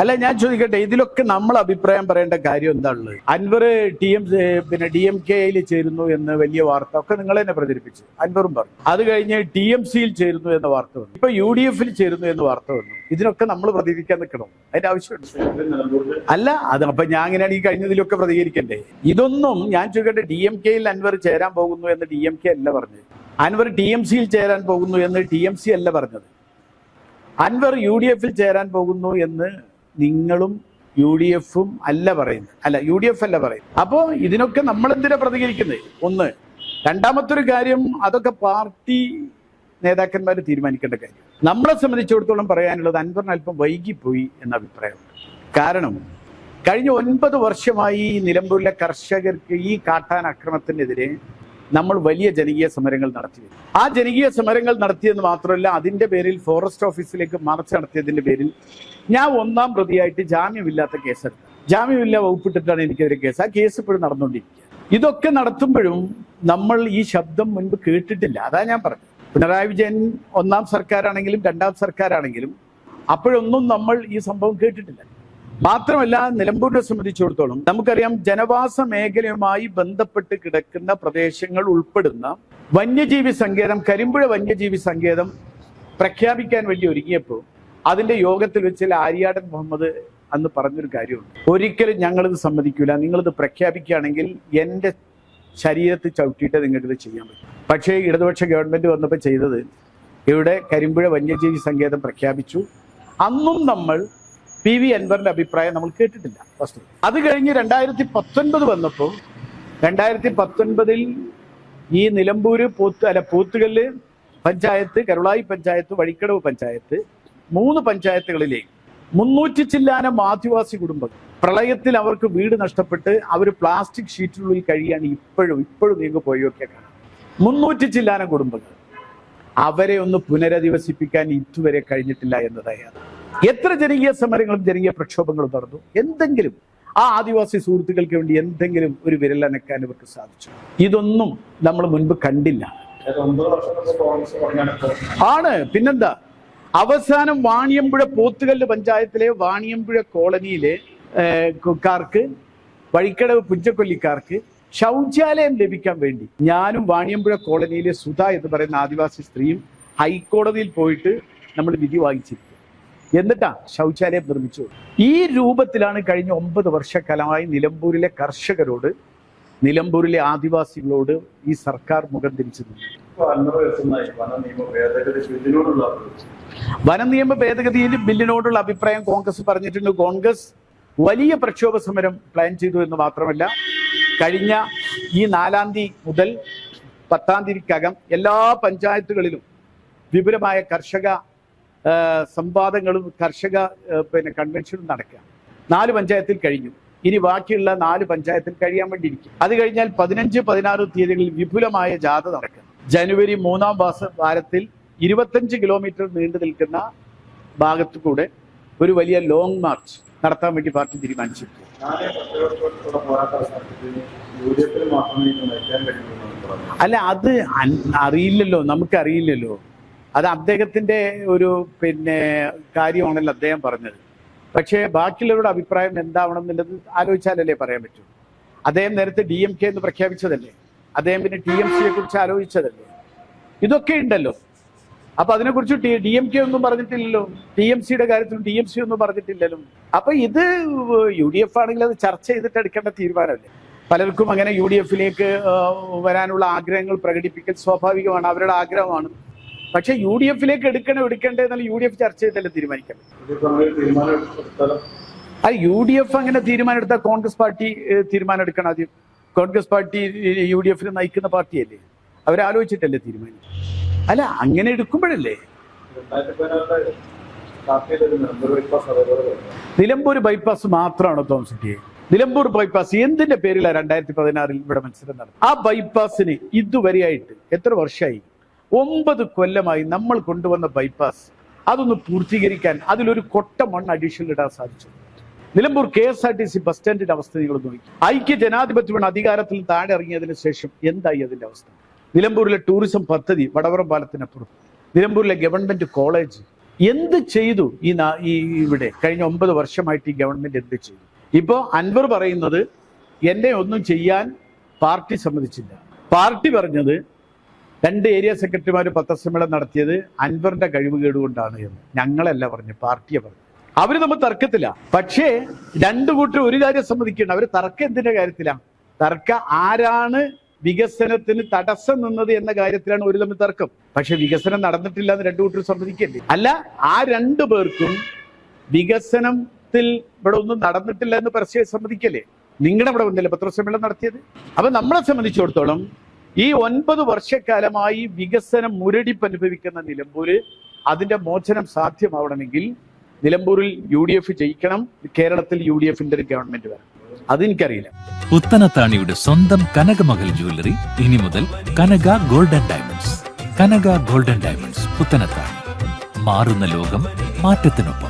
അല്ല ഞാൻ ചോദിക്കട്ടെ ഇതിലൊക്കെ നമ്മൾ അഭിപ്രായം പറയേണ്ട കാര്യം എന്താണുള്ളത്? അൻവർ ടി എം പിന്നെ ഡി എം കെയിൽ ചേരുന്നു എന്ന് വലിയ വാർത്ത ഒക്കെ നിങ്ങൾ തന്നെ പ്രചരിപ്പിച്ചു. അൻവറും പറഞ്ഞു. അത് കഴിഞ്ഞ് ടി എം സിയിൽ ചേരുന്നു എന്ന വാർത്ത വന്നു. ഇപ്പൊ യു ഡി എഫിൽ ചേരുന്നു എന്ന വാർത്ത വന്നു. ഇതിനൊക്കെ നമ്മൾ പ്രതികരിക്കാൻ നിൽക്കണം. അതിന്റെ ആവശ്യമുണ്ട്. അല്ല അത് അപ്പൊ ഞാൻ അങ്ങനെയാണ് ഈ കഴിഞ്ഞതിലൊക്കെ പ്രതികരിക്കണ്ടേ? ഇതൊന്നും ഞാൻ ചോദിക്കട്ടെ ഡി എം കെയിൽ അൻവർ ചേരാൻ പോകുന്നു എന്ന് ഡി എം കെ അല്ല പറഞ്ഞത്. അൻവർ ടി എം സിയിൽ ചേരാൻ പോകുന്നു എന്ന് ടി എം സി അല്ല പറഞ്ഞത്. അൻവർ യു ഡി എഫിൽ ചേരാൻ പോകുന്നു എന്ന് നിങ്ങളും യു ഡി എഫും അല്ല പറയുന്നത്. അല്ല യു ഡി എഫ് അല്ല പറയുന്നത്. അപ്പോൾ ഇതിനൊക്കെ നമ്മൾ എന്തിനാ പ്രതികരിക്കുന്നത്? ഒന്ന് രണ്ടാമത്തെ ഒരു കാര്യം അതൊക്കെ പാർട്ടി നേതാക്കന്മാർ തീരുമാനിക്കേണ്ട കാര്യം. നമ്മളെ സംബന്ധിച്ചിടത്തോളം പറയാനുള്ളത് അൻവറിന് അല്പം വൈകിപ്പോയി എന്ന അഭിപ്രായമുണ്ട് കാരണം കഴിഞ്ഞ ഒൻപത് വർഷമായി നിലമ്പൂരിലെ കർഷകർക്ക് ഈ കാട്ടാൻ അക്രമത്തിനെതിരെ നമ്മൾ വലിയ ജനകീയ സമരങ്ങൾ നടത്തി. ആ ജനകീയ സമരങ്ങൾ നടത്തിയെന്ന് മാത്രമല്ല അതിന്റെ പേരിൽ ഫോറസ്റ്റ് ഓഫീസിലേക്ക് മാർച്ച് നടത്തിയതിന്റെ പേരിൽ ഞാൻ ഒന്നാം പ്രതിയായിട്ട് ജാമ്യമില്ലാത്ത കേസെടുത്തു. ജാമ്യമില്ല വകുപ്പിട്ടിട്ടാണ് എനിക്കെതിരെ കേസ്. ആ കേസ് ഇപ്പോഴും നടന്നുകൊണ്ടിരിക്കുക ഇതൊക്കെ നടത്തുമ്പോഴും നമ്മൾ ഈ ശബ്ദം മുൻപ് കേട്ടിട്ടില്ല. അതാ ഞാൻ പറഞ്ഞത്. പിണറായി വിജയൻ ഒന്നാം സർക്കാരാണെങ്കിലും രണ്ടാം സർക്കാരാണെങ്കിലും അപ്പോഴൊന്നും നമ്മൾ ഈ സംഭവം കേട്ടിട്ടില്ല. മാത്രമല്ല നിലമ്പൂരിനെ സംബന്ധിച്ചിടത്തോളം നമുക്കറിയാം ജനവാസ മേഖലയുമായി ബന്ധപ്പെട്ട് കിടക്കുന്ന പ്രദേശങ്ങൾ ഉൾപ്പെടുന്ന വന്യജീവി സങ്കേതം കരിമ്പുഴ വന്യജീവി സങ്കേതം പ്രഖ്യാപിക്കാൻ വേണ്ടി ഒരുങ്ങിയപ്പോൾ അതിന്റെ യോഗത്തിൽ വെച്ച് ആര്യാടൻ മുഹമ്മദ് അന്ന് പറഞ്ഞൊരു കാര്യമുണ്ട്. ഒരിക്കലും ഞങ്ങളിത് സമ്മതിക്കൂല. നിങ്ങളിത് പ്രഖ്യാപിക്കുകയാണെങ്കിൽ എന്റെ ശരീരത്തിൽ ചവിട്ടിയിട്ട് നിങ്ങൾക്കിത് ചെയ്യാൻ പറ്റും. പക്ഷേ ഇടതുപക്ഷ ഗവൺമെന്റ് വന്നപ്പോൾ ചെയ്തത് ഇവിടെ കരിമ്പുഴ വന്യജീവി സങ്കേതം പ്രഖ്യാപിച്ചു. അന്നും നമ്മൾ പി വി അൻവറിന്റെ അഭിപ്രായം നമ്മൾ കേട്ടിട്ടില്ല. വസ്തു അത് കഴിഞ്ഞ് രണ്ടായിരത്തി പത്തൊൻപത് വന്നപ്പോൾ രണ്ടായിരത്തി പത്തൊൻപതിൽ ഈ നിലമ്പൂര് പോത്ത് അല്ല പോത്തുകല്ല് പഞ്ചായത്ത് കരുളായി പഞ്ചായത്ത് വഴിക്കടവ് പഞ്ചായത്ത് മൂന്ന് പഞ്ചായത്തുകളിലെ മുന്നൂറ്റി ചില്ലാനം ആദിവാസി കുടുംബങ്ങൾ പ്രളയത്തിൽ അവർക്ക് വീട് നഷ്ടപ്പെട്ട് അവർ പ്ലാസ്റ്റിക് ഷീറ്റിനുള്ളിൽ കഴിയാണ് ഇപ്പോഴും ഇപ്പോഴും നീങ്ങി പോയൊക്കെ കാണാം. മുന്നൂറ്റി ചില്ലാനം കുടുംബങ്ങൾ. അവരെ ഒന്ന് പുനരധിവസിപ്പിക്കാൻ ഇതുവരെ കഴിഞ്ഞിട്ടില്ല എന്നതായാണ് എത്ര ജനകീയ സമരങ്ങളും ജനകീയ പ്രക്ഷോഭങ്ങളും നടന്നു? എന്തെങ്കിലും ആ ആദിവാസി സുഹൃത്തുക്കൾക്ക് വേണ്ടി എന്തെങ്കിലും ഒരു വിരലനക്കാൻ ഇവർക്ക് സാധിച്ചു. ഇതൊന്നും നമ്മൾ മുൻപ് കണ്ടില്ല. ആണ്. പിന്നെന്താ? അവസാനം വാണിയമ്പുഴ പോത്തുകല്ല് പഞ്ചായത്തിലെ വാണിയമ്പുഴ കോളനിയിലെ കാർക്ക് വഴിക്കടവ് പുഞ്ചക്കൊല്ലിക്കാർക്ക് ശൗചാലയം ലഭിക്കാൻ വേണ്ടി ഞാനും വാണിയമ്പുഴ കോളനിയിലെ സുധ എന്ന് പറയുന്ന ആദിവാസി സ്ത്രീയും ഹൈക്കോടതിയിൽ പോയിട്ട് നമ്മൾ വിധി വാങ്ങിച്ചിരിക്കുക എന്നിട്ടാ ശൗചാലയം നിർമ്മിച്ചു ഈ രൂപത്തിലാണ് കഴിഞ്ഞ ഒമ്പത് വർഷക്കാലമായി നിലമ്പൂരിലെ കർഷകരോട് നിലമ്പൂരിലെ ആദിവാസികളോട് ഈ സർക്കാർ മുഖം തിരിച്ചു വന നിയമ. ഭേദഗതിയിൽ ബില്ലിനോടുള്ള അഭിപ്രായം കോൺഗ്രസ് പറഞ്ഞിട്ടുണ്ട് കോൺഗ്രസ് വലിയ പ്രക്ഷോഭ സമരം പ്ലാൻ ചെയ്തു എന്ന് മാത്രമല്ല കഴിഞ്ഞ ഈ നാലാം തീയതി മുതൽ പത്താം തീയതിക്കകം എല്ലാ പഞ്ചായത്തുകളിലും വിപുലമായ കർഷക സംവാദങ്ങളും കർഷക പിന്നെ കൺവെൻഷനും നടക്കുക നാല് പഞ്ചായത്തിൽ കഴിഞ്ഞു. ഇനി ബാക്കിയുള്ള നാല് പഞ്ചായത്തിൽ കഴിയാൻ വേണ്ടി ഇരിക്കും അത് കഴിഞ്ഞാൽ പതിനഞ്ച് പതിനാറ് തീയതികളിൽ വിപുലമായ ജാഥ നടക്കും ജനുവരി മൂന്നാം മാസ വാരത്തിൽ ഇരുപത്തഞ്ച് കിലോമീറ്റർ നീണ്ടു നിൽക്കുന്ന ഭാഗത്തു കൂടെ ഒരു വലിയ ലോങ് മാർച്ച് നടത്താൻ വേണ്ടി പാർട്ടി എന്നാണ് അല്ല അത് അറിയില്ലല്ലോ നമുക്കറിയില്ലല്ലോ. അത് അദ്ദേഹത്തിന്റെ ഒരു പിന്നെ കാര്യമാണല്ലോ അദ്ദേഹം പറഞ്ഞത്. പക്ഷേ ബാക്കിയുള്ളവരുടെ അഭിപ്രായം എന്താവണം എന്നുള്ളത് ആലോചിച്ചാലല്ലേ പറയാൻ പറ്റൂ. അദ്ദേഹം നേരത്തെ ഡി എം കെ എന്ന് പ്രഖ്യാപിച്ചതല്ലേ? അദ്ദേഹം പിന്നെ ടി എം സിയെ കുറിച്ച് ആലോചിച്ചതല്ലേ? ഇതൊക്കെ ഉണ്ടല്ലോ. അപ്പൊ അതിനെക്കുറിച്ച് ഡി എം കെ ഒന്നും പറഞ്ഞിട്ടില്ലല്ലോ. ടി എം സിയുടെ കാര്യത്തിലും ഡി എം സി ഒന്നും പറഞ്ഞിട്ടില്ലല്ലോ. അപ്പൊ ഇത് യു ഡി എഫ് ആണെങ്കിൽ അത് ചർച്ച ചെയ്തിട്ട് എടുക്കേണ്ട തീരുമാനമല്ലേ? പലർക്കും അങ്ങനെ യു ഡി എഫിലേക്ക് വരാനുള്ള ആഗ്രഹങ്ങൾ പ്രകടിപ്പിക്കൽ സ്വാഭാവികമാണ്. അവരുടെ ആഗ്രഹമാണ് പക്ഷെ യു ഡി എഫിലേക്ക് എടുക്കണോ എടുക്കണ്ടേ എന്നാൽ യു ഡി എഫ് ചർച്ച ചെയ്തല്ലേ തീരുമാനിക്കാം ആ യു ഡി എഫ് അങ്ങനെ തീരുമാനം എടുത്താൽ കോൺഗ്രസ് പാർട്ടി തീരുമാനം എടുക്കണം ആദ്യം. കോൺഗ്രസ് പാർട്ടി യു ഡി എഫിനെ നയിക്കുന്ന പാർട്ടിയല്ലേ? അവരാലോചിച്ചിട്ടല്ലേ തീരുമാനം? അല്ല അങ്ങനെ എടുക്കുമ്പോഴല്ലേ? നിലമ്പൂർ ബൈപ്പാസ് മാത്രമാണോ തോമസിറ്റിയെ നിലമ്പൂർ ബൈപ്പാസ് എന്തിന്റെ പേരിലാണ് രണ്ടായിരത്തി പതിനാറിൽ ഇവിടെ മത്സരം നടന്നത്? ആ ബൈപ്പാസിന് ഇതുവരെയായിട്ട് എത്ര വർഷമായി? ഒമ്പത് കൊല്ലമായി നമ്മൾ കൊണ്ടുവന്ന ബൈപ്പാസ് അതൊന്ന് പൂർത്തീകരിക്കാൻ അതിലൊരു കൊട്ട മണ്ണ് അഡീഷണൽ ഇടാൻ സാധിച്ചു. Nilambur K S R T C bus സ്റ്റാൻഡിന്റെ അവസ്ഥ നിങ്ങൾ നോക്കി. ഐക്യ ജനാധിപത്യമാണ് അധികാരത്തിൽ താഴെ ഇറങ്ങിയതിനു ശേഷം എന്തായി അതിന്റെ അവസ്ഥ? നിലമ്പൂരിലെ ടൂറിസം പദ്ധതി വടവറം പാലത്തിനപ്പുറം. നിലമ്പൂരിലെ ഗവൺമെന്റ് കോളേജ് എന്ത് ചെയ്തു ഈ ഇവിടെ? കഴിഞ്ഞ ഒമ്പത് വർഷമായിട്ട് ഈ ഗവൺമെന്റ് എന്ത് ചെയ്തു? ഇപ്പോ അൻവർ പറയുന്നത് എന്നെ ഒന്നും ചെയ്യാൻ പാർട്ടി സമ്മതിച്ചില്ല. പാർട്ടി പറഞ്ഞത് രണ്ട് ഏരിയ സെക്രട്ടറിമാർ പത്രസമ്മേളനം നടത്തിയത് അൻവറിന്റെ കഴിവുകേട് കൊണ്ടാണ് എന്ന്. ഞങ്ങളല്ല പറഞ്ഞു പാർട്ടിയെ പറഞ്ഞു അവർ നമ്മൾ തർക്കത്തില്ല പക്ഷേ രണ്ടു കൂട്ടർ ഒരു കാര്യം സമ്മതിക്കണം അവർ തർക്കം എന്തിന്റെ കാര്യത്തിലാണ് തർക്ക ആരാണ് വികസനത്തിന് തടസ്സം നിന്നത് എന്ന കാര്യത്തിലാണ് ഒരു തമ്മിൽ തർക്കം. പക്ഷെ വികസനം നടന്നിട്ടില്ല എന്ന് രണ്ടു കൂട്ടർ സമ്മതിക്കല്ലേ? അല്ല ആ രണ്ടു പേർക്കും വികസനത്തിൽ ഇവിടെ ഒന്നും നടന്നിട്ടില്ല എന്ന് പരസ്യം സമ്മതിക്കല്ലേ? നിങ്ങളുടെ ഇവിടെ വന്നില്ല പത്രസമ്മേളനം നടത്തിയത്? അപ്പൊ നമ്മളെ സംബന്ധിച്ചിടത്തോളം ഈ ഒൻപത് വർഷക്കാലമായി വികസനം മുരടിപ്പ് അനുഭവിക്കുന്ന നിലമ്പൂര് അതിന്റെ മോചനം സാധ്യമാവണമെങ്കിൽ നിലമ്പൂരിൽ യു ഡി എഫ് ജയിക്കണം കേരളത്തിൽ യു ഡി എഫിന്റെ ഒരു ഗവൺമെന്റ് വരണം. അതെനിക്കറിയില്ല. പുത്തനത്താണിയുടെ സ്വന്തം കനകമകൽ ജ്വല്ലറി ഇനി മുതൽ Kanaka golden diamonds. Kanaka golden diamonds Puthanathani മാറുന്ന ലോകം മാറ്റത്തിനൊപ്പം.